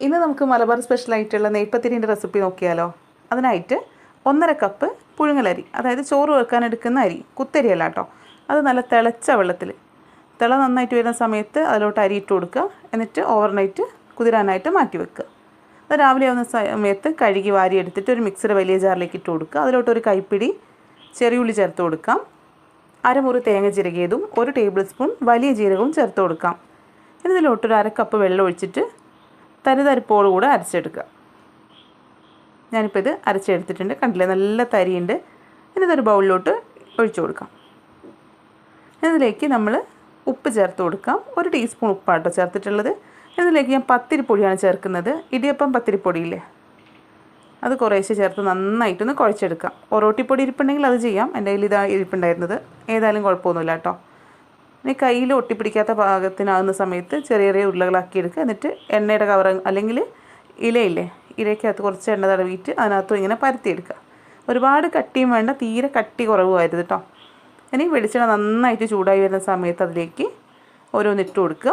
ഇന്ന് നമുക്ക് മലബാർ സ്പെഷ്യലായിട്ടുള്ള നെയ്പ്പത്തിരിന്റെ റെസിപ്പി നോക്കിയാലോ? അതിനായിട്ട് ഒന്നര കപ്പ് പുഴുങ്ങലരി അതായത് ചോറ് വെക്കാൻ എടുക്കുന്ന അരി കുത്തരി അല്ല കേട്ടോ. അത് നല്ല തിളച്ച വെള്ളത്തിൽ. തിള നന്നായിട്ട് വരുന്ന സമയത്ത് അതിലോട്ട് അരി ഇട്ട് കൊടുക്കുക. എന്നിട്ട് ഓവർനൈറ്റ് കുതിരാനായിട്ട് മാറ്റി വെക്കുക. അത് രാവിലെ ആവുന്ന സമയത്ത് കഴുകി വാരി എടുത്തിട്ട് ഒരു മിക്സിയുടെ വലിയ ജാറിലേക്ക് ഇട്ട് കൊടുക്കുക. അതിലോട്ട് ഒരു കൈപ്പിടി ചെറിയുള്ളി ചേർത്ത് കൊടുക്കാം. അരമുറി തേങ്ങ ചിരകിയതും ഒരു ടേബിൾ സ്പൂൺ വലിയ ജീരകവും ചേർത്ത് കൊടുക്കാം. ഇതിലോട്ടൊരു അര കപ്പ് വെള്ളം ഒഴിച്ചിട്ട് തരിതരിപ്പോടുകൂടെ അരച്ചെടുക്കുക. ഞാനിപ്പോൾ ഇത് അരച്ചെടുത്തിട്ടുണ്ട്. കണ്ടില്ലേ? നല്ല തരിയുണ്ട്. ഇതൊരു ബൗളിലോട്ട് ഒഴിച്ചു കൊടുക്കാം. ഇതിലേക്ക് നമ്മൾ ഉപ്പ് ചേർത്ത് കൊടുക്കാം. ഒരു ടീസ്പൂൺ ഉപ്പാട്ടോ ചേർത്തിട്ടുള്ളത്. ഇതിലേക്ക് ഞാൻ പത്തിരിപ്പൊടിയാണ് ചേർക്കുന്നത്. ഇടിയപ്പം പത്തിരിപ്പൊടിയില്ലേ? അത് കുറേശ്ശെ ചേർത്ത് നന്നായിട്ടൊന്ന് കുഴച്ചെടുക്കാം. ഒറോട്ടിപ്പൊടി ഇരിപ്പുണ്ടെങ്കിൽ അത് ചെയ്യാം. എന്റെ കയ്യിൽ ഇതാ ഇരിപ്പുണ്ടായിരുന്നത്. ഏതായാലും കുഴപ്പമൊന്നുമില്ല കേട്ടോ. ഇനി കയ്യിൽ ഒട്ടിപ്പിടിക്കാത്ത പാകത്തിനാകുന്ന സമയത്ത് ചെറിയ ചെറിയ ഉരുളകളാക്കി എടുക്കുക. എന്നിട്ട് എണ്ണയുടെ കവർ അല്ലെങ്കിൽ ഇലയില്ലേ ഇലയ്ക്കകത്ത് കുറച്ച് എണ്ണ തടവിയിട്ട് അതിനകത്തും ഇങ്ങനെ പരത്തിയെടുക്കുക. ഒരുപാട് കട്ടിയും വേണ്ട തീരെ കട്ടി കുറവുമായിരുന്നു കേട്ടോ. ഇനി വെളിച്ചെണ്ണ നന്നായിട്ട് ചൂടായി വരുന്ന സമയത്ത് അതിലേക്ക് ഓരോന്നിട്ട് കൊടുക്കുക.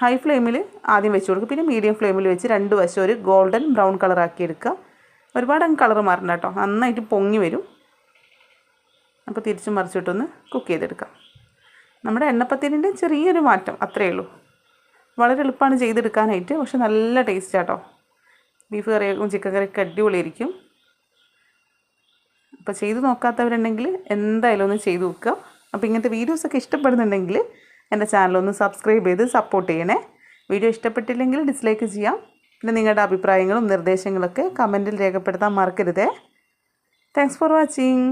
ഹൈ ഫ്ലെയിമിൽ ആദ്യം വെച്ച് കൊടുക്കുക. പിന്നെ മീഡിയം ഫ്ലെയിമിൽ വെച്ച് രണ്ട് വശം ഒരു ഗോൾഡൻ ബ്രൗൺ കളറാക്കി എടുക്കുക. ഒരുപാട് അങ്ങ് കളർ മാറണ്ട കേട്ടോ. നന്നായിട്ട് പൊങ്ങി വരും. അപ്പോൾ തിരിച്ചും മറിച്ചിട്ടൊന്ന് കുക്ക് ചെയ്തെടുക്കാം. നമ്മുടെ എണ്ണപ്പത്തിരിന്റെ ചെറിയൊരു മാറ്റം അത്രയേ ഉള്ളൂ. വളരെ എളുപ്പമാണ് ചെയ്തെടുക്കാനായിട്ട് പക്ഷെ നല്ല ടേസ്റ്റ് ആട്ടോ ബീഫ് കറിയും ചിക്കൻ കറിയൊക്കെ അടിപൊളിയായിരിക്കും. അപ്പോൾ ചെയ്ത് നോക്കാത്തവരുണ്ടെങ്കിൽ എന്തായാലും ഒന്ന് ചെയ്ത് നോക്കുക. അപ്പോൾ ഇങ്ങനത്തെ വീഡിയോസൊക്കെ ഇഷ്ടപ്പെടുന്നുണ്ടെങ്കിൽ എന്റെ ചാനലൊന്ന് സബ്സ്ക്രൈബ് ചെയ്ത് സപ്പോർട്ട് ചെയ്യണേ. വീഡിയോ ഇഷ്ടപ്പെട്ടില്ലെങ്കിൽ ഡിസ്ലൈക്ക് ചെയ്യാം. പിന്നെ നിങ്ങളുടെ അഭിപ്രായങ്ങളും നിർദ്ദേശങ്ങളൊക്കെ കമന്റിൽ രേഖപ്പെടുത്താൻ മറക്കരുതേ. Thanks for watching